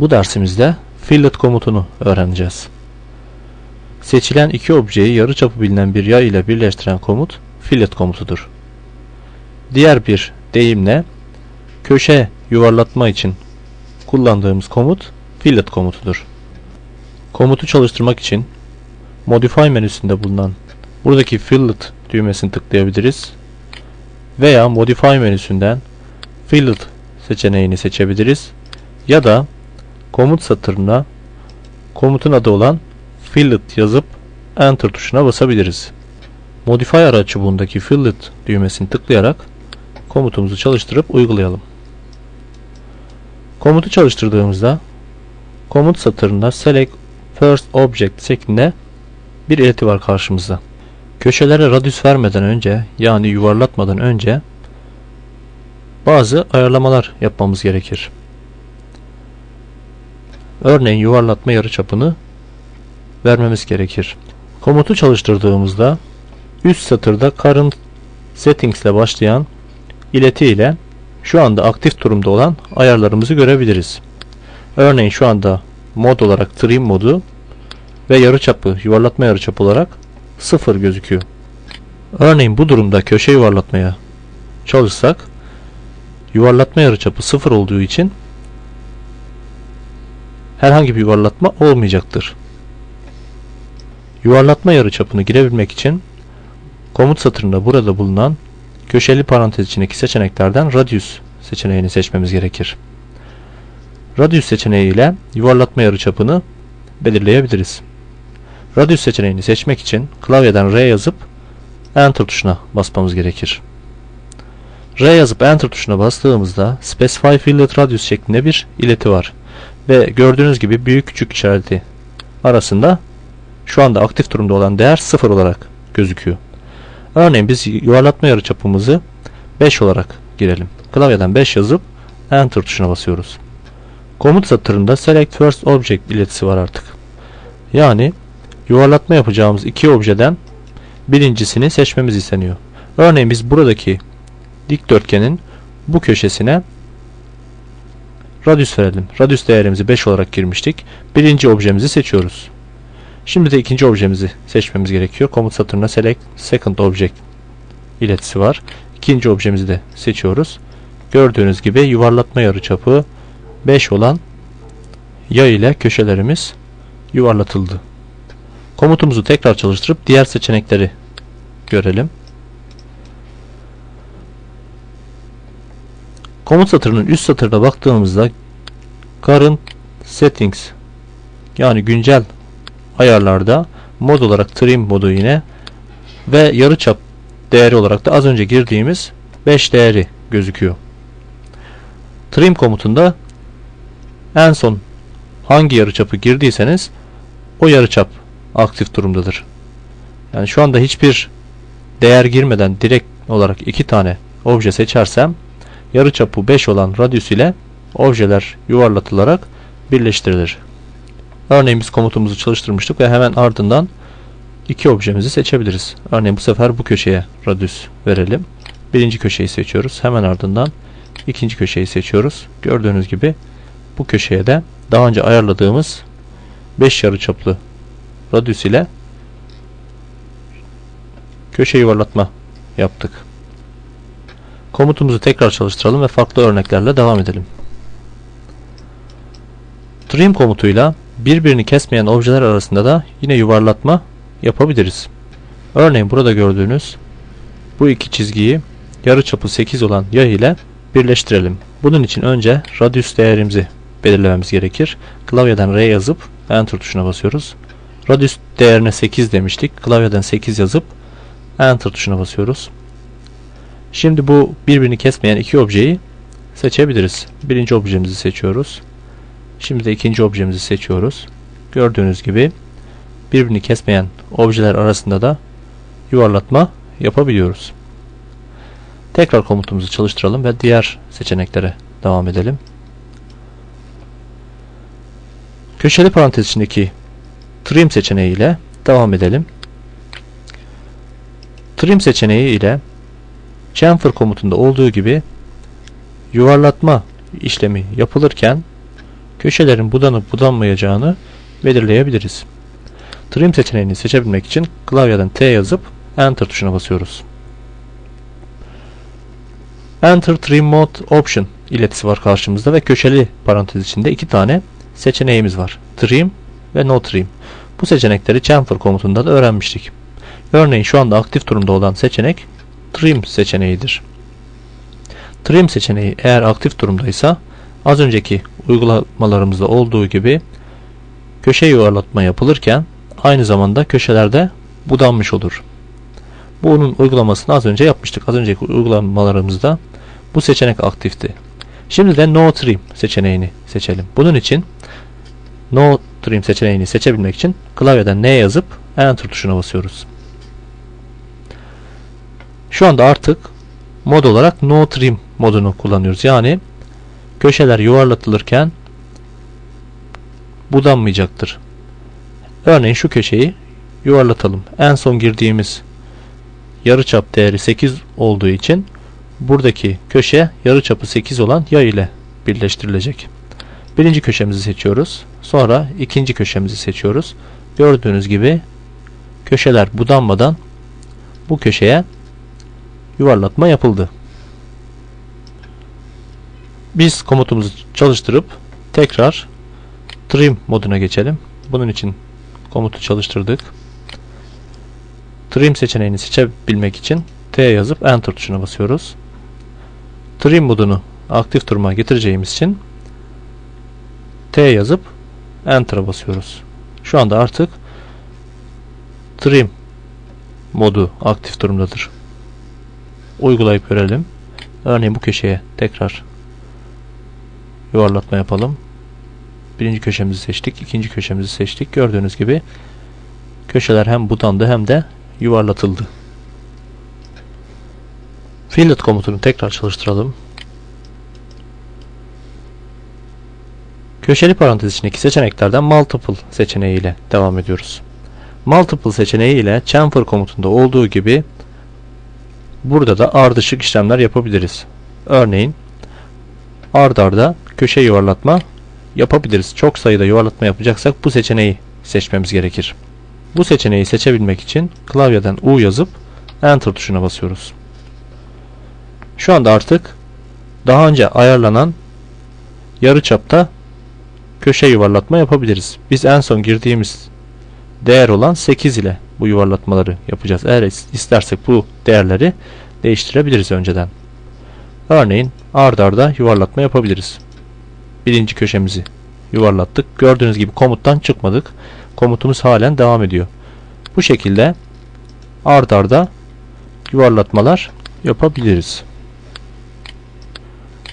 Bu dersimizde fillet komutunu öğreneceğiz. Seçilen iki objeyi yarıçapı bilinen bir yay ile birleştiren komut fillet komutudur. Diğer bir deyimle köşe yuvarlatma için kullandığımız komut fillet komutudur. Komutu çalıştırmak için Modify menüsünde bulunan buradaki fillet düğmesini tıklayabiliriz veya Modify menüsünden fillet seçeneğini seçebiliriz ya da komut satırına komutun adı olan fillet yazıp enter tuşuna basabiliriz. Modify araç çubuğundaki fillet düğmesini tıklayarak komutumuzu çalıştırıp uygulayalım. Komutu çalıştırdığımızda komut satırında select first object şeklinde bir ileti var karşımızda. Köşelere radius vermeden önce yani yuvarlatmadan önce bazı ayarlamalar yapmamız gerekir. Örneğin yuvarlatma yarıçapını vermemiz gerekir. Komutu çalıştırdığımızda üst satırda current settings ile başlayan ileti ile şu anda aktif durumda olan ayarlarımızı görebiliriz. Örneğin şu anda mod olarak trim modu ve yarıçapı yuvarlatma yarıçapı olarak 0 gözüküyor. Örneğin bu durumda köşe yuvarlatmaya çalışsak yuvarlatma yarıçapı 0 olduğu için herhangi bir yuvarlatma olmayacaktır. Yuvarlatma yarıçapını girebilmek için komut satırında burada bulunan köşeli parantez içindeki seçeneklerden radius seçeneğini seçmemiz gerekir. Radius seçeneği ile yuvarlatma yarıçapını belirleyebiliriz. Radius seçeneğini seçmek için klavyeden R yazıp Enter tuşuna basmamız gerekir. R yazıp Enter tuşuna bastığımızda Specify Fillet Radius şeklinde bir ileti var. Ve gördüğünüz gibi büyük küçük işareti arasında şu anda aktif durumda olan değer 0 olarak gözüküyor. Örneğin biz yuvarlatma yarıçapımızı 5 olarak girelim. Klavyeden 5 yazıp Enter tuşuna basıyoruz. Komut satırında Select First Object iletisi var artık. Yani yuvarlatma yapacağımız iki objeden birincisini seçmemiz isteniyor. Örneğin biz buradaki dikdörtgenin bu köşesine radius verelim. Radius değerimizi 5 olarak girmiştik. Birinci objemizi seçiyoruz. Şimdi de ikinci objemizi seçmemiz gerekiyor. Komut satırına select second object iletisi var. İkinci objemizi de seçiyoruz. Gördüğünüz gibi yuvarlatma yarıçapı 5 olan yay ile köşelerimiz yuvarlatıldı. Komutumuzu tekrar çalıştırıp diğer seçenekleri görelim. Komut satırının üst satırda baktığımızda current settings yani güncel ayarlarda mod olarak trim modu yine ve yarıçap değeri olarak da az önce girdiğimiz 5 değeri gözüküyor. Trim komutunda en son hangi yarıçapı girdiyseniz o yarıçap aktif durumdadır. Yani şu anda hiçbir değer girmeden direkt olarak iki tane obje seçersem yarıçapı 5 olan radius ile objeler yuvarlatılarak birleştirilir. Örneğin biz komutumuzu çalıştırmıştık ve hemen ardından iki objemizi seçebiliriz. Örneğin bu sefer bu köşeye radius verelim. Birinci köşeyi seçiyoruz. Hemen ardından ikinci köşeyi seçiyoruz. Gördüğünüz gibi bu köşeye de daha önce ayarladığımız 5 yarıçaplı radius ile köşe yuvarlatma yaptık. Komutumuzu tekrar çalıştıralım ve farklı örneklerle devam edelim. Trim komutuyla birbirini kesmeyen objeler arasında da yine yuvarlatma yapabiliriz. Örneğin burada gördüğünüz bu iki çizgiyi yarıçapı 8 olan yay ile birleştirelim. Bunun için önce radius değerimizi belirlememiz gerekir. Klavyeden R yazıp Enter tuşuna basıyoruz. Radius değerine 8 demiştik. Klavyeden 8 yazıp Enter tuşuna basıyoruz. Şimdi bu birbirini kesmeyen iki objeyi seçebiliriz. Birinci objemizi seçiyoruz. Şimdi de ikinci objemizi seçiyoruz. Gördüğünüz gibi birbirini kesmeyen objeler arasında da yuvarlatma yapabiliyoruz. Tekrar komutumuzu çalıştıralım ve diğer seçeneklere devam edelim. Köşeli parantez içindeki trim seçeneği ile devam edelim. Trim seçeneği ile chamfer komutunda olduğu gibi yuvarlatma işlemi yapılırken köşelerin budanıp budanmayacağını belirleyebiliriz. Trim seçeneğini seçebilmek için klavyeden T yazıp Enter tuşuna basıyoruz. Enter Trim Mode Option iletisi var karşımızda ve köşeli parantez içinde iki tane seçeneğimiz var. Trim ve No Trim. Bu seçenekleri chamfer komutunda da öğrenmiştik. Örneğin şu anda aktif durumda olan seçenek Trim seçeneğidir. Trim seçeneği eğer aktif durumdaysa az önceki uygulamalarımızda olduğu gibi köşe yuvarlatma yapılırken aynı zamanda köşelerde budanmış olur. Bunun uygulamasını az önce yapmıştık. Az önceki uygulamalarımızda bu seçenek aktifti. Şimdi de No Trim seçeneğini seçelim. Bunun için No Trim seçeneğini seçebilmek için klavyeden N yazıp Enter tuşuna basıyoruz. Şu anda artık mod olarak No Trim modunu kullanıyoruz. Yani köşeler yuvarlatılırken budanmayacaktır. Örneğin şu köşeyi yuvarlatalım. En son girdiğimiz yarıçap değeri 8 olduğu için buradaki köşe yarıçapı 8 olan yay ile birleştirilecek. Birinci köşemizi seçiyoruz. Sonra ikinci köşemizi seçiyoruz. Gördüğünüz gibi köşeler budanmadan bu köşeye yuvarlatma yapıldı. Biz komutumuzu çalıştırıp tekrar trim moduna geçelim. Bunun için komutu çalıştırdık. Trim seçeneğini seçebilmek için T yazıp Enter tuşuna basıyoruz. Trim modunu aktif duruma getireceğimiz için T yazıp Enter'a basıyoruz. Şu anda artık Trim modu aktif durumdadır. Uygulayıp görelim. Örneğin bu köşeye tekrar yuvarlatma yapalım. Birinci köşemizi seçtik. ikinci köşemizi seçtik. Gördüğünüz gibi köşeler hem budandı hem de yuvarlatıldı. Fillet komutunu tekrar çalıştıralım. Köşeli parantez içindeki seçeneklerden multiple seçeneği ile devam ediyoruz. Multiple seçeneği ile chamfer komutunda olduğu gibi burada da ardışık işlemler yapabiliriz. Örneğin ard arda köşe yuvarlatma yapabiliriz. Çok sayıda yuvarlatma yapacaksak bu seçeneği seçmemiz gerekir. Bu seçeneği seçebilmek için klavyeden U yazıp Enter tuşuna basıyoruz. Şu anda artık daha önce ayarlanan yarıçapta köşe yuvarlatma yapabiliriz. Biz en son girdiğimiz değer olan 8 ile bu yuvarlatmaları yapacağız. Eğer istersek bu değerleri değiştirebiliriz önceden. Örneğin ard arda yuvarlatma yapabiliriz. Birinci köşemizi yuvarlattık. Gördüğünüz gibi komuttan çıkmadık. Komutumuz halen devam ediyor. Bu şekilde ard arda yuvarlatmalar yapabiliriz.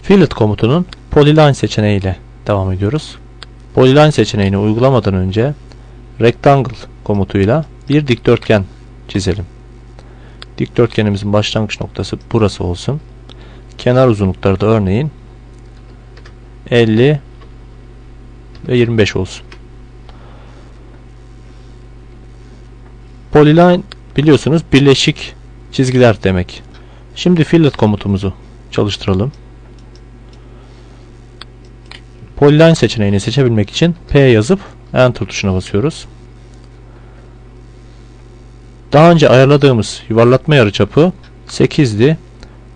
Fillet komutunun polyline seçeneğiyle devam ediyoruz. Polyline seçeneğini uygulamadan önce rectangle komutuyla bir dikdörtgen çizelim. Dikdörtgenimizin başlangıç noktası burası olsun. Kenar uzunlukları da örneğin 50 ve 25 olsun. Polyline biliyorsunuz birleşik çizgiler demek. Şimdi fillet komutumuzu çalıştıralım. Polyline seçeneğini seçebilmek için P yazıp Enter tuşuna basıyoruz. Daha önce ayarladığımız yuvarlatma yarıçapı 8'di.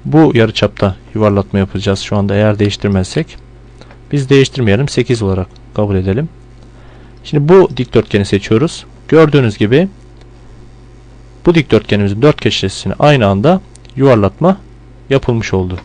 Bu yarıçapta yuvarlatma yapacağız şu anda eğer değiştirmezsek. Biz değiştirmeyelim 8 olarak kabul edelim. Şimdi bu dikdörtgeni seçiyoruz. Gördüğünüz gibi bu dikdörtgenimizin dört köşesini aynı anda yuvarlatma yapılmış oldu.